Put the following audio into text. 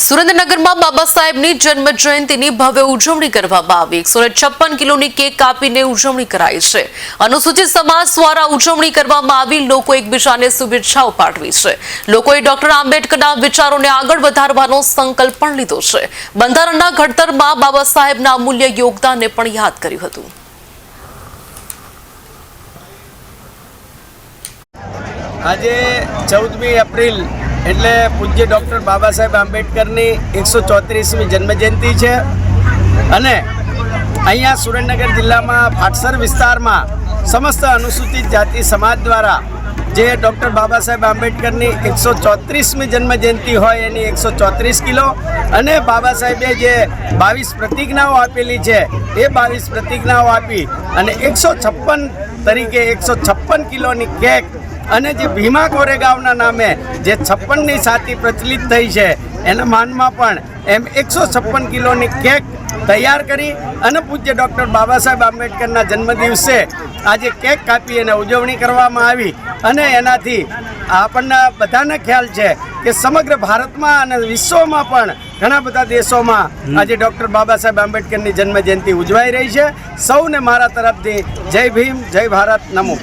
સુરેન્દ્રનગરમાં બાબા સાહેબની જન્મ જયંતિની ભવ્ય ઉજવણી કરવામાં આવી. એકસો છપ્પન કિલોની કેક કાપીને ઉજવણી કરાઈ છે. અનુસૂચિત સમાજ દ્વારા ઉજવણી કરવામાં આવી. લોકો એકબીજાને શુભેચ્છાઓ પાઠવી છે. લોકોએ ડોક્ટર આંબેડકરના વિચારોને આગળ વધારવાનો સંકલ્પ પણ લીધો છે. બંધારણના ઘડતરમાં બાબા સાહેબના અમૂલ્ય યોગદાનને પણ યાદ કર્યું હતું. આજે ચૌદમી એપ્રિલ એટલે પૂજ્ય ડૉક્ટર બાબા સાહેબ આંબેડકરની એકસો ચોત્રીસમી જન્મજયંતિ છે. અને અહીંયા સુરેન્દ્રનગર જિલ્લામાં ફાટસર વિસ્તારમાં સમસ્ત અનુસૂચિત જાતિ સમાજ દ્વારા જે ડૉક્ટર બાબા સાહેબ આંબેડકરની એકસો ચોત્રીસમી જન્મજયંતિ હોય એની એકસો ચોત્રીસ કિલો અને બાબા સાહેબે જે બાવીસ પ્રતિજ્ઞાઓ આપેલી છે એ બાવીસ પ્રતિજ્ઞાઓ આપી અને એકસો છપ્પન તરીકે એકસો છપ્પન કિલોની કેક અને જે ભીમા કોરેગાંવના નામે જે છપ્પનની સાથી પ્રચલિત થઈ છે એના માનમાં પણ એમ એકસો છપ્પન કિલોની કેક તૈયાર કરી અને પૂજ્ય ડૉક્ટર બાબા સાહેબ આંબેડકરના જન્મદિવસે આજે કેક કાપી અને ઉજવણી કરવામાં આવી. અને એનાથી આપણને બધાને ખ્યાલ છે કે સમગ્ર ભારતમાં અને વિશ્વમાં પણ ઘણા બધા દેશોમાં આજે ડૉક્ટર બાબા સાહેબ આંબેડકરની જન્મજયંતિ ઉજવાઈ રહી છે. સૌને મારા તરફથી જય ભીમ જય ભારત નમો.